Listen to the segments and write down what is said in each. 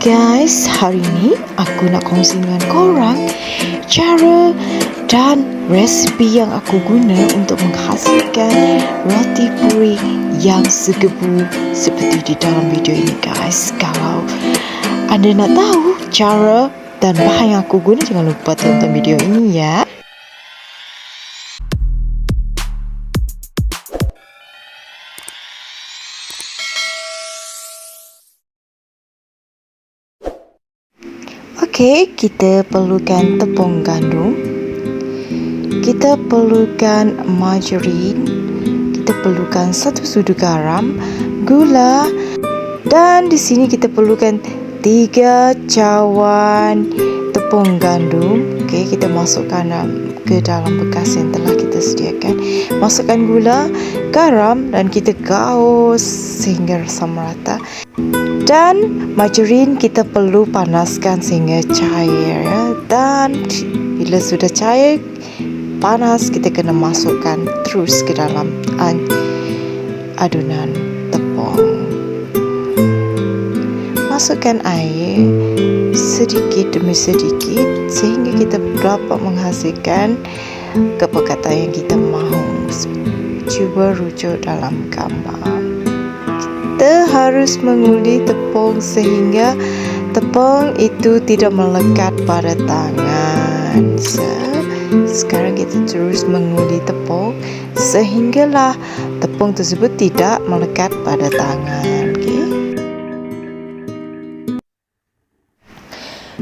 guys, hari ni aku nak kongsi dengan korang cara dan resipi yang aku guna untuk menghasilkan roti puri yang segebu seperti di dalam video ini guys. Kalau anda nak tahu cara dan bahan yang aku guna, jangan lupa tonton video ini ya. Okey, kita perlukan tepung gandum. Kita perlukan margarin. Kita perlukan satu sudu garam, gula dan di sini kita perlukan tiga cawan tepung gandum. Okey, kita masukkan ke dalam bekas yang telah kita sediakan. Masukkan gula, garam dan kita gaus sehingga sama rata dan margarin kita perlu panaskan sehingga cair ya. dan bila sudah cair panas kita kena masukkan terus ke dalam adunan tepung. Masukkan air sedikit demi sedikit sehingga kita dapat menghasilkan kepekatan yang kita mahu. Cuba rujuk dalam gambar kita harus mengundi tepung sehingga tepung itu tidak melekat pada tangan. So, sekarang kita terus mengundi tepung sehinggalah tepung tersebut tidak melekat pada tangan. Okay.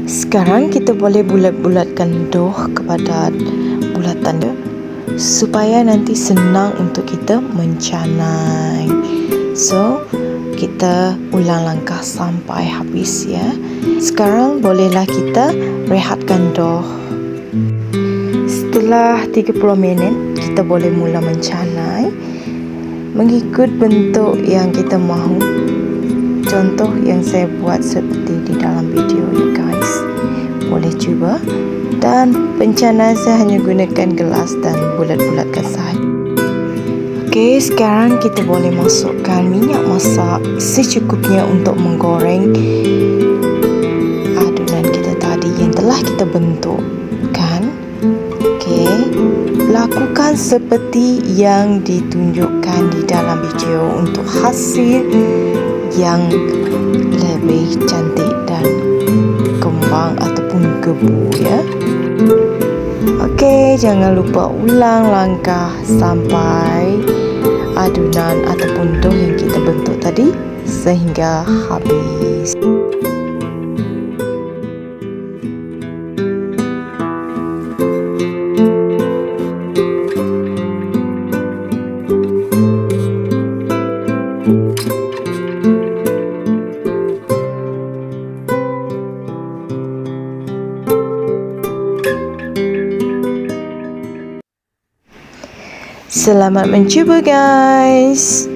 Sekarang kita boleh bulat-bulatkan doh kepada bulatan dia supaya nanti senang untuk kita mencanai. So, kita ulang langkah sampai habis ya. Sekarang bolehlah kita rehatkan doh. Setelah 30 minit, kita boleh mula mencanai mengikut bentuk yang kita mahu. Contoh yang saya buat seperti di dalam video ya guys. Boleh cuba dan pencanai saya hanya gunakan gelas dan bulat-bulatkan sahaja. Okey, sekarang kita boleh masukkan minyak masak secukupnya untuk menggoreng adunan kita tadi yang telah kita bentuk, kan? Okey, lakukan seperti yang ditunjukkan di dalam video untuk hasil yang lebih cantik dan kembang ataupun gebu ya. Okey, jangan lupa ulang langkah sampai adunan ataupun dough yang kita bentuk tadi sehingga habis. Selamat mencuba guys.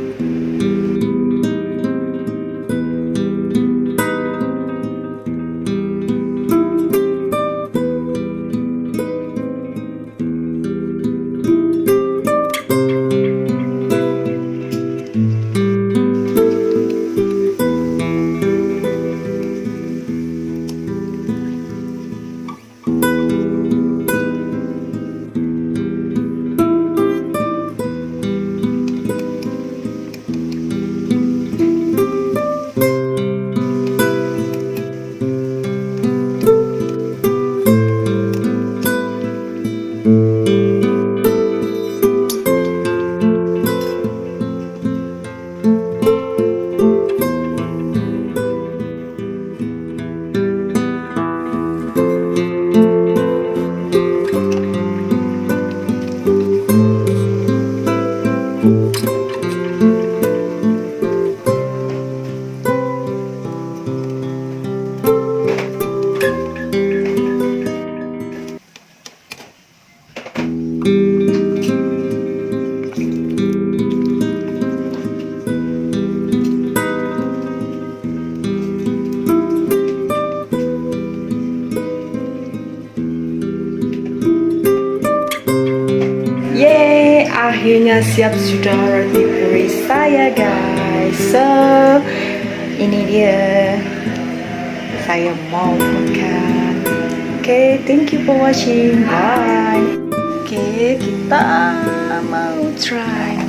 Akhirnya siap sudah roti puri saya guys so ini dia saya mau makan. Okay, thank you for watching. Bye. Okay, kita mau try